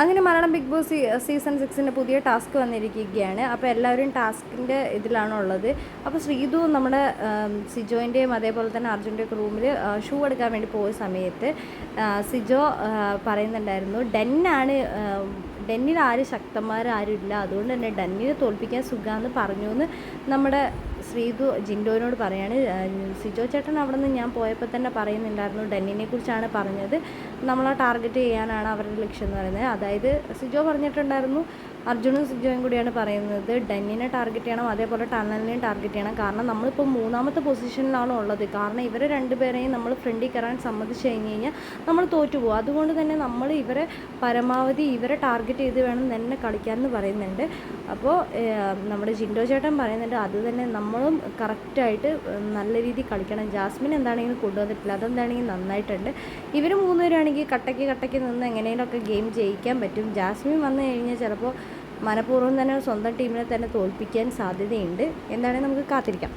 അങ്ങനെ Malayalam big boss season സിക്സിന്റെ പുതിയ ടാസ്ക് വന്നിരിക്കുകയാണ്. അപ്പോൾ എല്ലാവരും ടാസ്കിന്റെ ഇതിലാണുള്ളത്. അപ്പോൾ ശ്രീതു നമ്മുടെ സിജോയിന്റെയും അതേപോലെ തന്നെ അർജുന്റെയും റൂമിൽ ഷൂ എടുക്കാൻ വേണ്ടി പോയ സമയത്ത് സിജോ പറയുന്നുണ്ടായിരുന്നു ഡെന്നാണ് ഡെന്നിൽ ആര് ശക്തന്മാർ ആരും ഇല്ല. അതുകൊണ്ട് തന്നെ ഡെന്നിനെ തോൽപ്പിക്കാൻ സുഖമാണെന്ന് പറഞ്ഞു എന്ന് നമ്മുടെ ശ്രീതു ജിൻഡോനോട് പറയാണ് സിജോ ചേട്ടൻ അവിടെ നിന്ന് ഞാൻ പോയപ്പോൾ തന്നെ പറയുന്നുണ്ടായിരുന്നു ഡെന്നിനെ കുറിച്ചാണ് പറഞ്ഞത്. നമ്മളെ ടാർഗറ്റ് ചെയ്യാനാണ് അവരുടെ ലക്ഷ്യം എന്ന് പറയുന്നത്. അതായത് സിജോ പറഞ്ഞിട്ടുണ്ടായിരുന്നു അർജുനും സിജോയും കൂടിയാണ് പറയുന്നത് ഡെന്നിനെ ടാർഗറ്റ് ചെയ്യണം അതേപോലെ ടണലിനെയും ടാർഗറ്റ് ചെയ്യണം. കാരണം നമ്മളിപ്പോൾ മൂന്നാമത്തെ പൊസിഷനിലാണ് ഉള്ളത്. കാരണം ഇവരെ രണ്ടുപേരെയും നമ്മൾ ഫ്രണ്ടിൽ കയറാൻ സമ്മതിച്ചു കഴിഞ്ഞ് കഴിഞ്ഞാൽ നമ്മൾ തോറ്റു പോകും. അതുകൊണ്ട് തന്നെ നമ്മൾ ഇവരെ പരമാവധി ഇവരെ ടാർഗറ്റ് ചെയ്ത് വേണം തന്നെ കളിക്കാമെന്ന് പറയുന്നുണ്ട്. അപ്പോൾ നമ്മുടെ ജിൻഡോ ചേട്ടൻ പറയുന്നുണ്ട് അത് തന്നെ നമ്മളും കറക്റ്റായിട്ട് നല്ല രീതിയിൽ കളിക്കണം. ജാസ്മിൻ എന്താണെങ്കിലും കൊണ്ടുവന്നിട്ടില്ല. അതെന്താണെങ്കിലും നന്നായിട്ടുണ്ട്. ഇവർ മൂന്നുപേരാണെങ്കിൽ കട്ടയ്ക്ക് കട്ടയ്ക്ക് നിന്ന് എങ്ങനെയെങ്കിലുമൊക്കെ ഗെയിം ജയിക്കാൻ പറ്റും. ജാസ്മിൻ വന്നു കഴിഞ്ഞാൽ ചിലപ്പോൾ മനഃപൂർവം തന്നെ സ്വന്തം ടീമിനെ തന്നെ തോൽപ്പിക്കാൻ സാധ്യതയുണ്ട്. എന്നാണ് നമുക്ക് കാത്തിരിക്കാം.